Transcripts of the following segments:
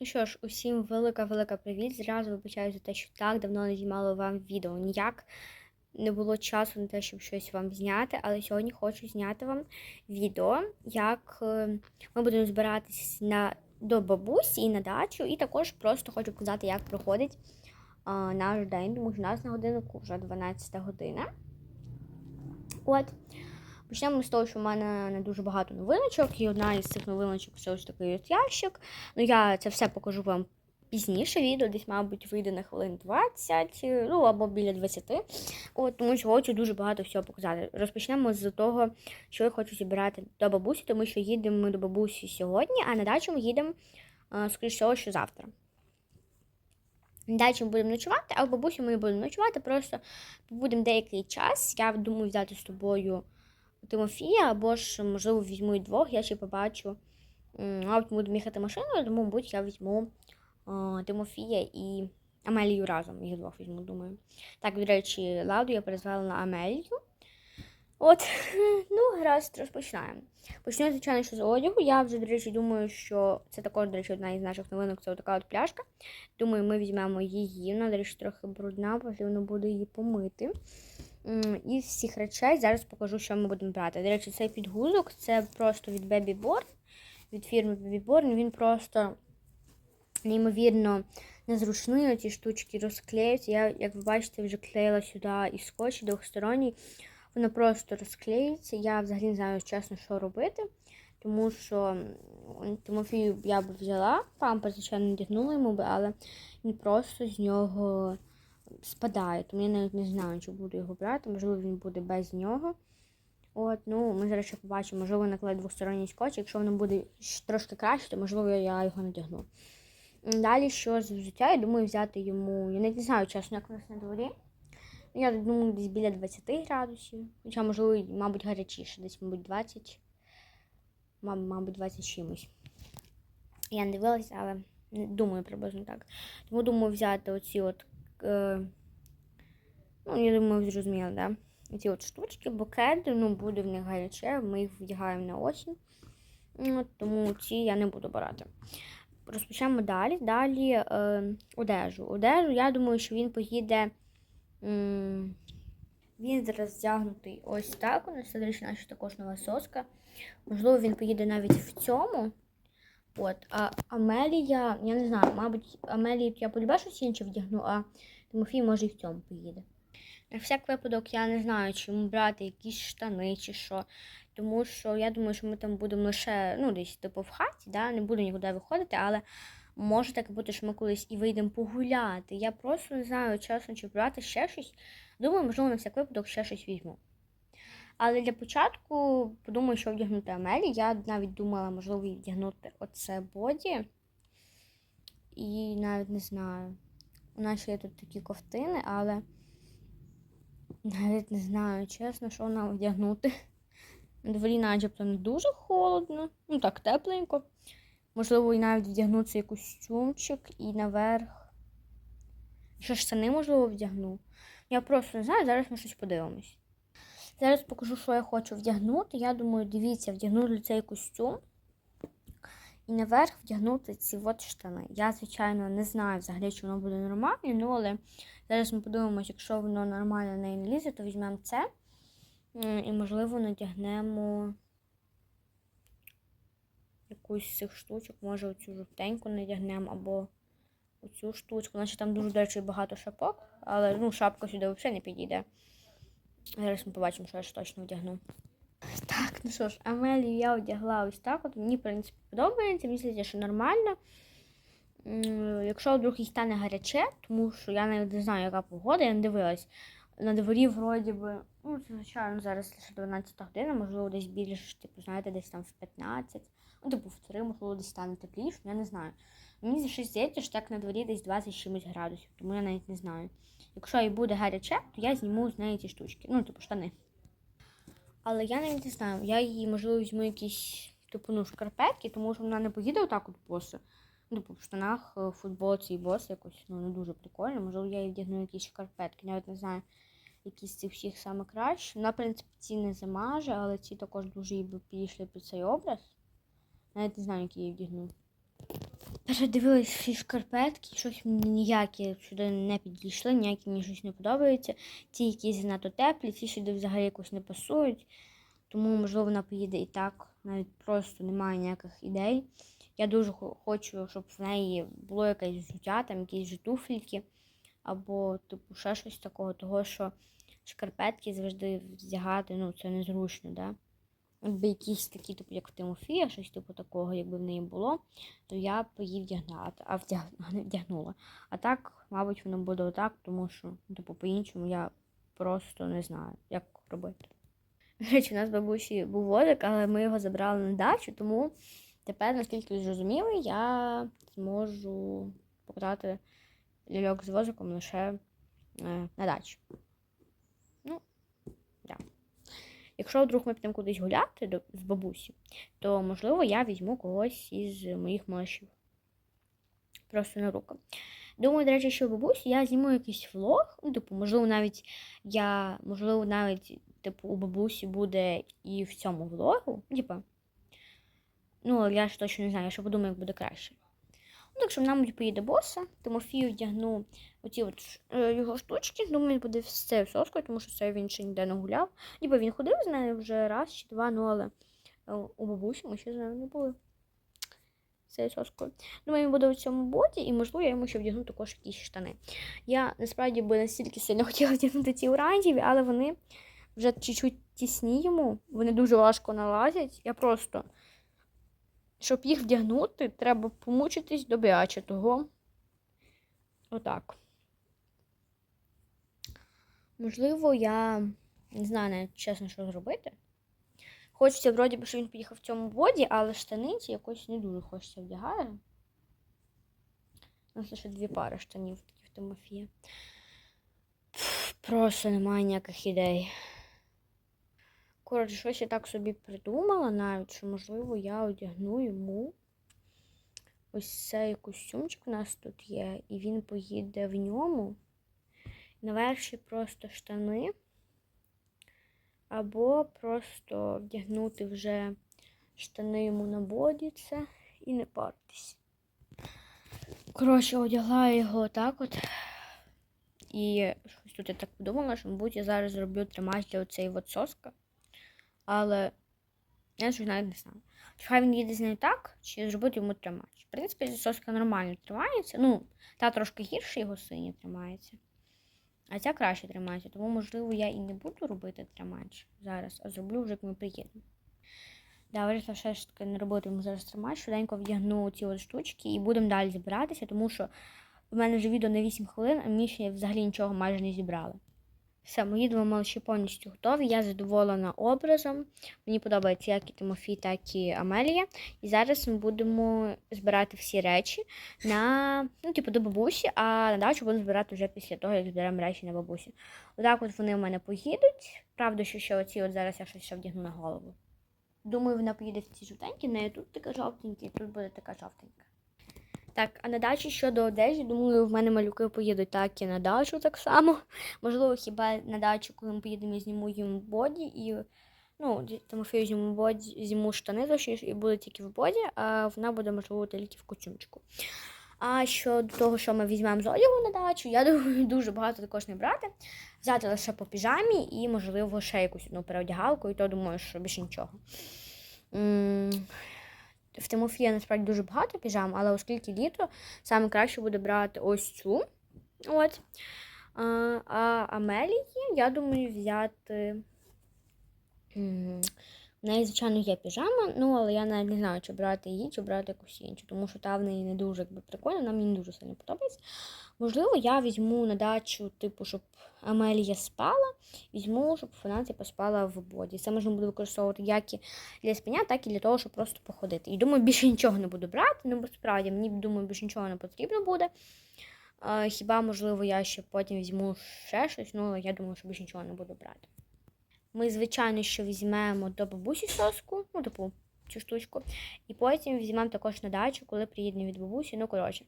Ну що ж, усім велика-велика привіт. Зразу вибачаю за те, що так давно не знімала вам відео. Ніяк не було часу на те, щоб щось вам зняти, але сьогодні хочу зняти вам відео, як е, ми будемо збиратись на, до бабусі і на дачу, і також просто хочу показати, як проходить а, наш день, тому що у нас на годиннику вже 12 година. От. Почнемо з того, що в мене не дуже багато новиночок, і одна із цих новиночок ось такий от ящик. Ну, я це все покажу вам пізніше. Відео десь, мабуть, вийде на хвилин 20, ну або біля 20. От, тому що хочу дуже багато всього показати. Розпочнемо з того, що я хочу зібрати до бабусі, тому що їдемо ми до бабусі сьогодні, а на дачу ми їдемо, скоріш всього, що завтра. На дачі ми будемо ночувати, а в бабусі ми не будемо ночувати, просто побудемо деякий час. Я думаю взяти з тобою. Тимофія, або ж, можливо, візьму і двох, я ще побачу. Мабуть, будемо їхати машиною, тому, мабуть, я візьму о, Тимофія і Амелію разом. Їх двох візьму, думаю. Так, до речі, ладу я перезвала на Амелію. От, ну, гаразд, розпочинаємо. Почну, звичайно, що з одягу. Я вже, до речі, думаю, що це також, до речі, одна із наших новинок, це така от пляшка. Думаю, ми візьмемо її. Вона, до речі, трохи брудна, потрібно буде її помити. Із всіх речей зараз покажу, що ми будемо брати. До речі, цей підгузок це просто від Baby Born, від фірми Baby Born. Він просто неймовірно незручний. Ці штучки розклеюються. Я, як ви бачите, вже клеїла сюди і скотч двохсторонній. Воно просто розклеюється. Я взагалі не знаю, чесно, що робити. Тому що Тимофію я б взяла, пампер, звичайно, не дягнула йому би, але він просто з нього спадає. Тому я навіть не знаю, чи буду його брати. Можливо, він буде без нього. От, ну, ми зараз ще побачимо, можливо, наклею двосторонній скотч. Якщо воно буде трошки краще, то можливо я його надягну. Далі, що з взуття, я думаю, взяти йому. Я навіть не знаю, чесно, як у нас на дворі. Ну, Я думаю, десь біля 20 градусів. Хоча, можливо, мабуть, гарячіше, десь, мабуть, 20. Мабуть, 20 чимось. Я не дивилася, але думаю, приблизно так. Тому думаю взяти оці от. Е, ну, я думаю, ви зрозуміли, да? Ці от штучки, букети, ну, буде в них гаряче, ми їх вдягаємо на осінь. Ну, От, тому ці я не буду брати. Розпочнемо далі. Далі е, одежу. Одежу, я думаю, що він поїде. М, він зараз вдягнутий ось так. У нас наша також нова соска. Можливо, він поїде навіть в цьому. От, а Амелія, я не знаю, мабуть, Амелії я полюбе щось вдягну, а Тимофій може і в цьому поїде. На всяк випадок я не знаю, чи йому брати якісь штани чи що. Тому що я думаю, що ми там будемо лише ну, десь типу в хаті, да? не буду нікуди виходити, але може таке бути, що ми колись і вийдемо погуляти. Я просто не знаю, чесно, чи брати ще щось. Думаю, можливо, на всяк випадок ще щось візьму. Але для початку подумаю, що вдягнути Амелі. Я навіть думала, можливо, вдягнути оце боді. І навіть не знаю. У нас є тут такі ковтини, але навіть не знаю, чесно, що нам вдягнути. Дворі начебто не дуже холодно, ну так, тепленько. Можливо, і навіть вдягнути якийсь костюмчик і наверх. Ще штани, можливо, вдягну. Я просто не знаю, зараз ми щось подивимось. Зараз покажу, що я хочу вдягнути. Я думаю, дивіться, вдягнути цей костюм. І наверх вдягнути ці от штани. Я, звичайно, не знаю взагалі, чи воно буде нормально, ну але зараз ми подивимося, якщо воно нормально на не лізе, то візьмемо це. І, можливо, надягнемо якусь з цих штучок. Може, оцю жовтеньку надягнемо або оцю штучку. Наче там дуже, до речі, багато шапок, але ну, шапка сюди взагалі не підійде. Зараз ми побачимо, що я ж точно вдягну. Так, ну що ж, Амелію я одягла ось так. От мені, в принципі, подобається. Мені здається, що нормально. Якщо вдруг їй стане гаряче, тому що я навіть не знаю, яка погода, я не дивилась. На дворі, вроді би, ну, звичайно, зараз лише 12 година, можливо, десь більше, типу, знаєте, десь там в 15, ну, типу, в 3, можливо, десь стане тепліше, я не знаю. Мені щось здається, що так на дворі десь 20 чимось градусів, тому я навіть не знаю. Якщо їй буде гаряче, то я зніму з неї ці штучки, ну, типу, штани. Але я навіть не знаю, я її, можливо, візьму якісь, типу, ну, шкарпетки, тому що вона не поїде отак от боса. Ну, типу, в штанах, е, в футболці і бос якось, ну, не дуже прикольно. Можливо, я їй вдягну якісь шкарпетки. Навіть не знаю, які з цих всіх саме краще. Вона, в принципі, ці не замаже, але ці також дуже їй підійшли під цей образ. Навіть не знаю, які я вдягну. Передивилась всі шкарпетки, щось мені ніякі сюди не підійшли, ніякі мені щось не подобається. Ті, які занадто теплі, ці сюди взагалі якось не пасують. Тому, можливо, вона поїде і так. Навіть просто немає ніяких ідей. Я дуже хочу, щоб в неї було якесь взуття, там якісь же туфельки, або типу ще щось такого, того що шкарпетки завжди вдягати, ну, це незручно, да? Якби якісь такі, типу, як в Тимофія, щось типу такого, якби в неї було, то я б її вдягнула, а вдяг... вдягнула. А так, мабуть, воно буде отак, тому що, ну, типу, по-іншому я просто не знаю, як робити. До речі, у нас бабусі був возик, але ми його забрали на дачу, тому тепер, наскільки зрозуміли, я зможу покатати ляльок з возиком лише е, на дачі. Ну, да. Якщо вдруг ми підемо кудись гуляти до, з бабусі, то можливо я візьму когось із моїх малышів. Просто на руку. Думаю, до речі, що бабусі я зніму якийсь влог. Ну, типу, можливо, навіть я, можливо, навіть, типу, у бабусі буде і в цьому влогу. Типа. Ну, я ж точно не знаю, я ще подумаю, як буде краще. Ну, так що нам поїде боса, Тимофію вдягну оці от е, його штучки. Думаю, він буде цією соскою, тому що це він ще ніде не гуляв. Ніби він ходив з нею вже раз чи два, ну але е, у бабусі ми ще з нею не були. Цією соскою. Думаю, він буде у цьому боді, і можливо я йому ще вдягну також якісь штани. Я насправді би настільки сильно хотіла вдягнути ці оранжеві, але вони вже чуть-чуть тісні йому, вони дуже важко налазять. Я просто, щоб їх вдягнути, треба помучитись добряче того. Отак. Можливо, я не знаю навіть чесно, що зробити. Хочеться, вроді би, що він поїхав в цьому боді, але штаниці якось не дуже хочеться вдягає. У нас лише дві пари штанів такі в Тимофія. Просто немає ніяких ідей. Коротше, щось я так собі придумала навіть, що, можливо, я одягну йому ось цей костюмчик у нас тут є, і він поїде в ньому. Наверші просто штани. Або просто вдягнути вже штани йому на боді це і не паритись. Коротше, одягла його отак от. І щось тут я так подумала, що, мабуть, я зараз зроблю тримач для оцеї от соска. Але я ж навіть не знаю. Хай він їде з нею так, чи зробити йому тримач. В принципі, соска нормально тримається. Ну, та трошки гірше його сині тримається. А ця краще тримається, тому, можливо, я і не буду робити тримач зараз, а зроблю вже, як ми приїдемо. Да, вирішила все ж таки не робити йому зараз тримач, швиденько вдягну ці от штучки і будемо далі збиратися, тому що в мене вже відео на 8 хвилин, а ми ще взагалі нічого майже не зібрали. Все, мої два малыші повністю готові. Я задоволена образом. Мені подобається як і Тимофій, так і Амелія. І зараз ми будемо збирати всі речі на ну, типу, до бабусі, а на дачу будемо збирати вже після того, як зберемо речі на бабусі. Отак от вони в мене поїдуть. Правда, що ще оці от зараз я щось ще вдягну на голову. Думаю, вона поїде в ці жовтенькі, в неї тут така жовтенька, тут буде така жовтенька. Так, а на дачі щодо одежі, думаю, в мене малюки поїдуть так і на дачу так само. Можливо, хіба на дачу, коли ми поїдемо, я зніму їм боді і ну, Тимофію зніму боді, зніму штани точніше, і буде тільки в боді, а вона буде, можливо, тільки в костюмчику. А щодо того, що ми візьмемо з одягу на дачу, я думаю, дуже багато також не брати. Взяти лише по піжамі і, можливо, ще якусь одну переодягалку, і то думаю, що більше нічого. В Тимофія насправді дуже багато піжам, але оскільки літо, саме краще буде брати ось цю. От. А Амелії, я думаю, взяти. В неї, звичайно, є піжама, ну, але я навіть не знаю, чи брати її, чи брати якусь іншу, тому що та в неї не дуже якби, прикольна, вона мені не дуже сильно подобається. Можливо, я візьму на дачу, типу, щоб Амелія спала, візьму, щоб вона типу, спала в боді. Це можна буде використовувати як і для спання, так і для того, щоб просто походити. І думаю, більше нічого не буду брати, ну бо справді мені думаю, більше нічого не потрібно буде. А, хіба, можливо, я ще потім візьму ще щось, ну я думаю, що більше нічого не буду брати. Ми, звичайно, що візьмемо до бабусі соску, ну, типу, цю штучку, і потім візьмемо також на дачу, коли приїдемо від бабусі. Ну, коротше.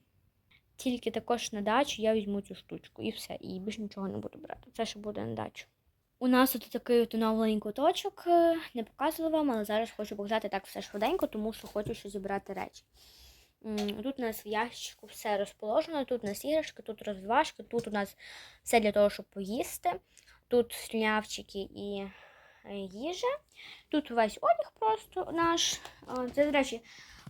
Тільки також на дачу я візьму цю штучку і все. І більше нічого не буду брати. Це ще буде на дачу. У нас тут такий оновлений куточок. е, Не показувала вам, але зараз хочу показати так все швиденько, тому що хочу ще зібрати речі. Тут у нас в ящику все розположено, тут у нас іграшки, тут розважки, тут у нас все для того, щоб поїсти. Тут слюнявчики і е, їжа. Тут весь одяг просто наш. Це, до речі,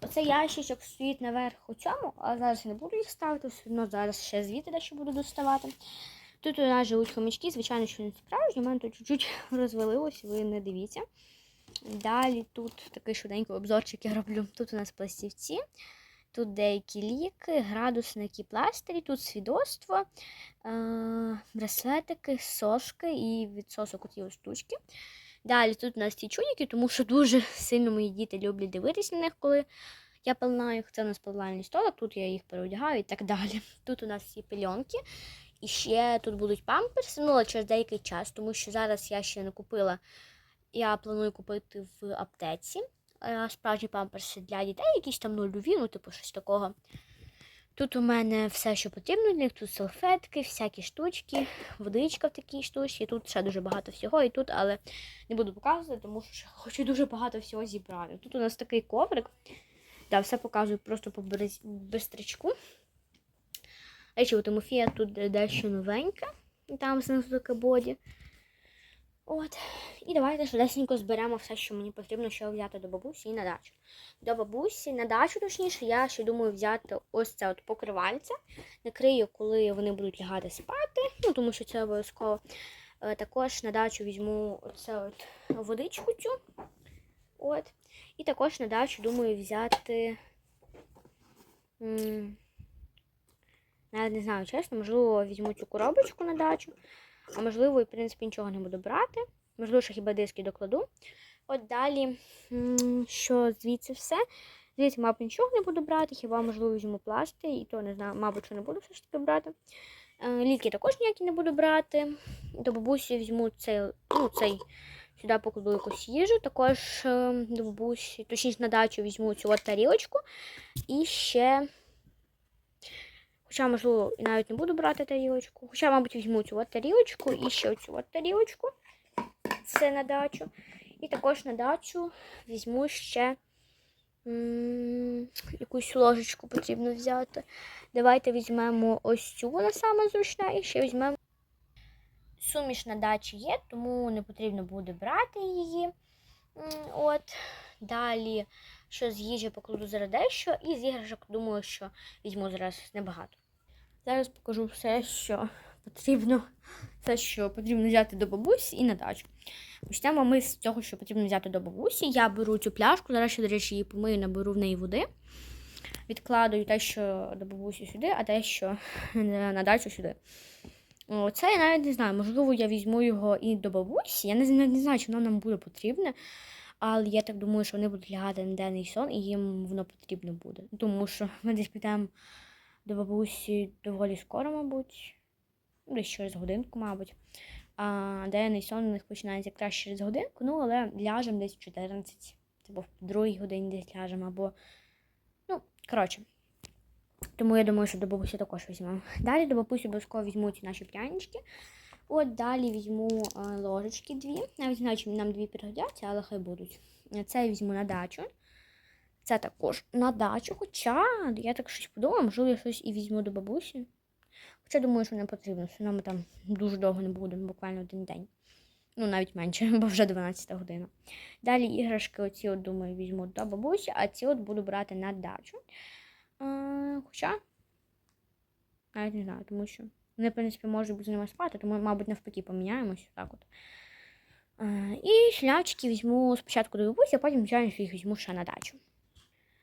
оцей ящичок стоїть наверх у цьому, а зараз я не буду їх ставити, все одно зараз ще звідти дещо буду доставати. Тут у нас живуть хомячки, звичайно, що не справжні, у мене тут чуть-чуть розвалилось, ви не дивіться. Далі тут такий швиденький обзорчик я роблю. Тут у нас пластівці, тут деякі ліки, градусники, пластирі, тут свідоцтво, е- браслетики, соски і від сосок оті штучки. Далі тут у нас ті чудики, тому що дуже сильно мої діти люблять дивитися на них, коли я пилнаю. Це у нас пилальний столик, тут я їх переодягаю і так далі. Тут у нас ці пельонки. І ще тут будуть памперси, ну але через деякий час, тому що зараз я ще не купила. Я планую купити в аптеці справжні памперси для дітей, якісь там нульові, ну, типу щось такого. Тут у мене все, що потрібно для них, тут салфетки, всякі штучки, водичка в такій штучці. Тут ще дуже багато всього, і тут, але не буду показувати, тому що хочу дуже багато всього зібрати. Тут у нас такий коврик. Да, все показую просто по бистрячку. Речі, у Тимофія тут дещо новеньке. Там знизу таке боді. От. І давайте швидесенько зберемо все, що мені потрібно, що взяти до бабусі і на дачу. До бабусі, на дачу, точніше, я ще думаю взяти ось це от покривальце. Накрию, коли вони будуть лягати спати, ну тому що це обов'язково. Е, Також на дачу візьму оце от водичку цю. От. І також на дачу думаю взяти. Навіть не знаю, чесно, можливо, візьму цю коробочку на дачу, а можливо, в принципі, нічого не буду брати. Можливо, що хіба диски докладу. От далі, що звідси все. Звідси, мабуть, нічого не буду брати, хіба, можливо, візьму пласти, і то не знаю, мабуть, що не буду все ж таки брати. Е, Ліки також ніякі не буду брати. До бабусі візьму цей, ну, цей сюди покладу якусь їжу. Також е, до бабусі, точніше на дачу візьму цю от тарілочку. І ще. Хоча, можливо, і навіть не буду брати тарілочку. Хоча, мабуть, візьму цю от тарілочку і ще цю от тарілочку. Це на дачу. І також на дачу візьму ще якусь ложечку потрібно взяти. Давайте візьмемо ось цю, вона саме зручна, і ще візьмемо. Суміш на дачі є, тому не потрібно буде брати її. От. Далі, що з їжі покладу зараз дещо, і з іграшок думаю, що візьму зараз небагато. Зараз покажу все, що потрібно, все, що потрібно взяти до бабусі і на дачу. Почнемо ми з цього, що потрібно взяти до бабусі. Я беру цю пляшку, зараз ще, до речі, її помию, наберу в неї води. Відкладаю те, що до бабусі сюди, а те, що на дачу сюди. Це я навіть не знаю. Можливо, я візьму його і до бабусі. Я не знаю, чи воно нам буде потрібне. Але я так думаю, що вони будуть лягати на денний сон, і їм воно потрібно буде. Тому що ми десь підемо до бабусі доволі скоро, мабуть. Ну, Десь через годинку, мабуть. А денний сон у них починається якраз через годинку, ну, але ляжемо десь в 14, або в другій годині десь ляжемо, або. Ну, коротше. Тому я думаю, що до бабусі також візьмемо. Далі до бабусі обов'язково візьму ці наші прянички. От далі візьму е, ложечки дві. Навіть знаю, чи нам дві пригодяться, але хай будуть. Це я візьму на дачу. Це також на дачу. Хоча я так щось подумала, можливо, я щось і візьму до бабусі. Хоча думаю, що не потрібно, все ми там дуже довго не будемо, буквально один день. Ну, навіть менше, бо вже 12 година. Далі іграшки, оці, от, думаю, візьму до бабусі, а ці от буду брати на дачу. Е, хоча, навіть не знаю, тому що вони, в принципі, можуть бути з ними спати, тому, мабуть, навпаки поміняємось. Так от. Е, і шлявчики візьму спочатку до бабусі, а потім, звичайно, їх візьму ще на дачу.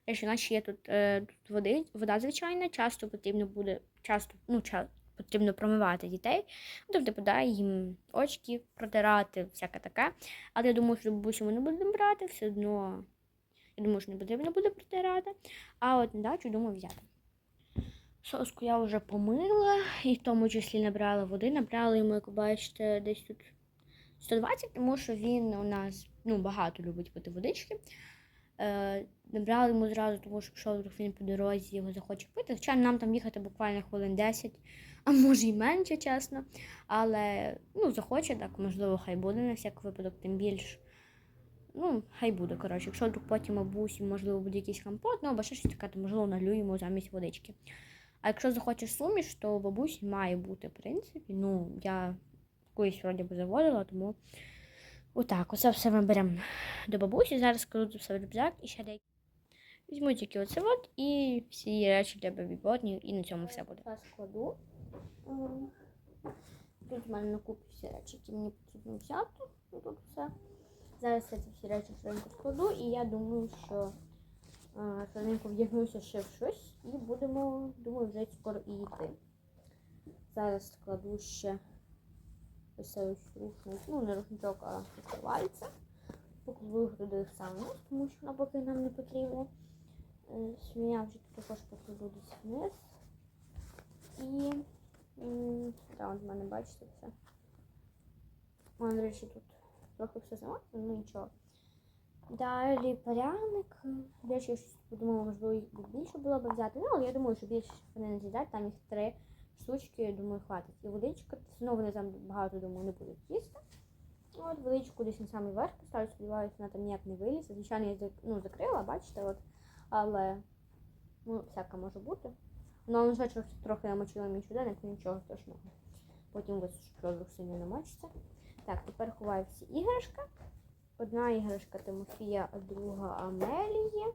Якщо у нас ще є тут, е, тут води, вода звичайна, часто потрібно буде, часто, ну, ча, потрібно промивати дітей. Ну, тобто, подай їм очки протирати, всяке таке. Але я думаю, що бабусю ми не будемо брати, все одно. Я думаю, що не потрібно буде протирати. А от на дачу думаю взяти. Соску я вже помила і в тому числі набрала води. Набрала йому, як ви бачите, десь тут 120, тому що він у нас ну, багато любить пити водички. Е, набрали йому зразу, тому що якщо вдруг він по дорозі його захоче пити. Звичайно, нам там їхати буквально хвилин 10, а може й менше, чесно. Але ну, захоче, так, можливо, хай буде на всяк випадок, тим більш. ну, хай буде, коротше. Якщо вдруг потім бабусі, можливо, буде якийсь компот, ну або ще щось таке, то можливо налюємо замість водички. А якщо захочеш суміш, то бабусі має бути, в принципі. Ну, я колись вроді би заводила, тому отак, оце все ми беремо до бабусі. Зараз складу це все в рюкзак і ще деякі. Візьму тільки оце от і всі речі для бебі-бодні, і на цьому все буде. Я складу. Ем, Тут в мене на купі всі речі, які мені потрібно взяти. Ну, Тут все. Зараз я ці всі речі швиденько складу, і я думаю, що швиденько вдягнуся ще в щось і будемо, думаю, вже скоро і йти. Зараз складу ще ось цей рушник, ну не рушничок, а покривальце. Покладу туди в сам низ, тому що воно поки нам не потрібно. Е, Свиня вже також покладу десь вниз. І м, от в мене бачите все. У мене, речі, тут трохи все замовлено, ну нічого. Далі речі, я щось подумала, можливо, більше було б взяти. Ну, але я думаю, що більше вони не з'їдять, там їх три штучки, я думаю, хватить. І водичка, знову вони там багато, думаю, не будуть їсти. От водичку десь на самий верх поставлю, сподіваюся, вона там ніяк не вилізе. Звичайно, я ну, закрила, бачите, от. Але ну, всяке може бути. Воно вже трохи, намочила мій щоденник, ну нічого страшного. Потім що вдруг сильно намочиться. Так, тепер ховаю всі іграшки. Одна іграшка Тимофія, а друга Амелії.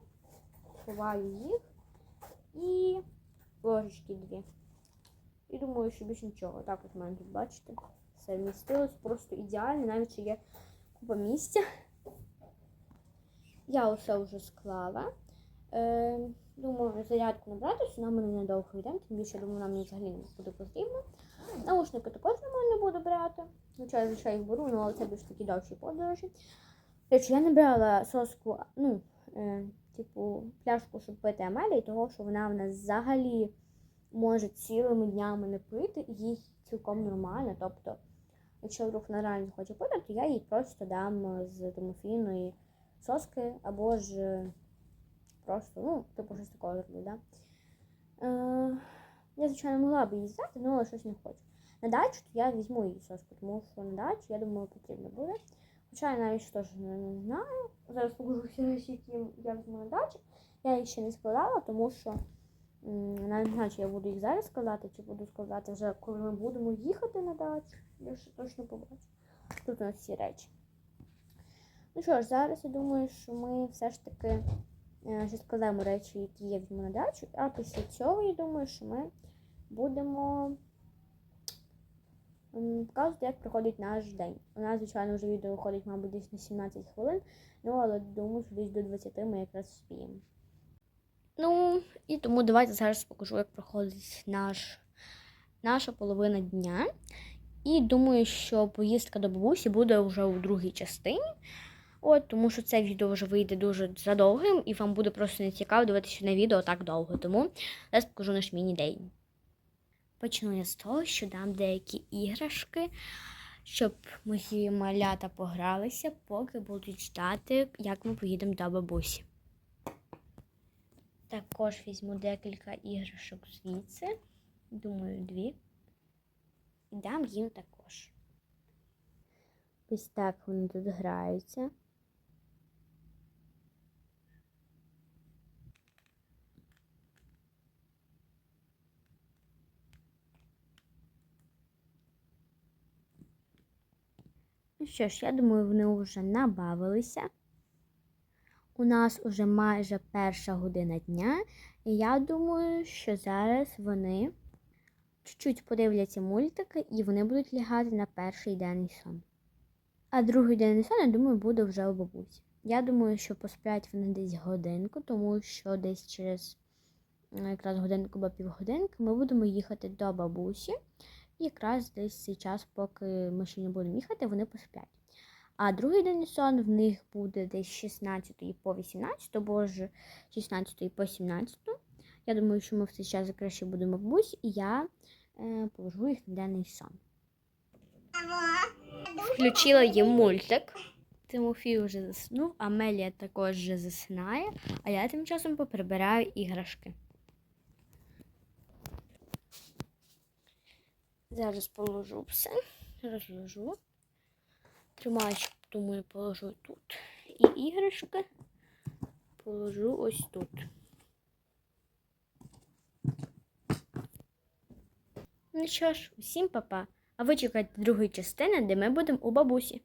Ховаю їх. І ложечки дві. І думаю, що більше нічого. Так от мене тут, бачите, все вмістилось просто ідеально, навіть ще є купа місця. Я усе вже склала. Е, думаю, зарядку набрати, що нам мене недовго йде, тим більше, думаю, нам взагалі не буде потрібно. Наушники також не буду брати. Хоча я звичайно їх беру, ну, але це більш такі довші подорожі. Речі, я не брала соску, ну, е, типу, пляшку, щоб пити Амелії, того, що вона в нас взагалі може цілими днями не пити, і їй цілком нормально. Тобто, якщо вдруг вона реально хоче пити, то я їй просто дам з Тимофійної соски або ж е, просто, ну, типу, щось такого зроблю, да? Е, я, звичайно, могла б її взяти, ну, але щось не хочу. На дачу то я візьму її соску, тому що на дачу, я думаю, потрібно буде. Хоча я навіть теж не, знаю. Зараз покажу всі які я візьму на дачу. Я їх ще не складала, тому що навіть не знаю, чи я буду їх зараз складати, чи буду складати вже, коли ми будемо їхати на дачу. Я ще точно побачу. Тут у нас всі речі. Ну що ж, зараз я думаю, що ми все ж таки е, вже складаємо речі, які я візьму на дачу. А після цього я думаю, що ми будемо показувати, як проходить наш день. У нас, звичайно, вже відео виходить, мабуть, десь на 17 хвилин, ну але думаю, що десь до 20 ми якраз вспіємо. Ну, і тому давайте зараз покажу, як проходить наш, наша половина дня. І думаю, що поїздка до бабусі буде вже у другій частині. От, тому що це відео вже вийде дуже задовгим, і вам буде просто не цікаво дивитися на відео так довго. Тому зараз покажу наш міні-день. Почну я з того, що дам деякі іграшки, щоб мої малята погралися, поки будуть ждати, як ми поїдемо до бабусі. Також візьму декілька іграшок звідси, думаю, дві. І дам їм також. Ось так вони тут граються. Ну що ж, я думаю, вони вже набавилися. У нас уже майже перша година дня, і я думаю, що зараз вони чуть-чуть подивляться мультики і вони будуть лягати на перший денний сон. А другий денний сон, я думаю, буде вже у бабусі. Я думаю, що посплять вони десь годинку, тому що десь через ну, якраз годинку або півгодинки ми будемо їхати до бабусі. Якраз десь час, поки ми ще не будемо їхати, вони посплять. А другий денний сон в них буде десь 16 по 18, або ж 16 по 17. Я думаю, що ми в цей час краще будемо в бабусі, і я е, положу їх на денний сон. Включила їм мультик. Тимофій вже заснув, Амелія також вже засинає, а я тим часом поприбираю іграшки. Зараз положу все, розложу. Тримаючи, думаю, положу тут. І іграшки положу ось тут. Ну що ж, усім папа. А ви чекайте другої частини, де ми будемо у бабусі.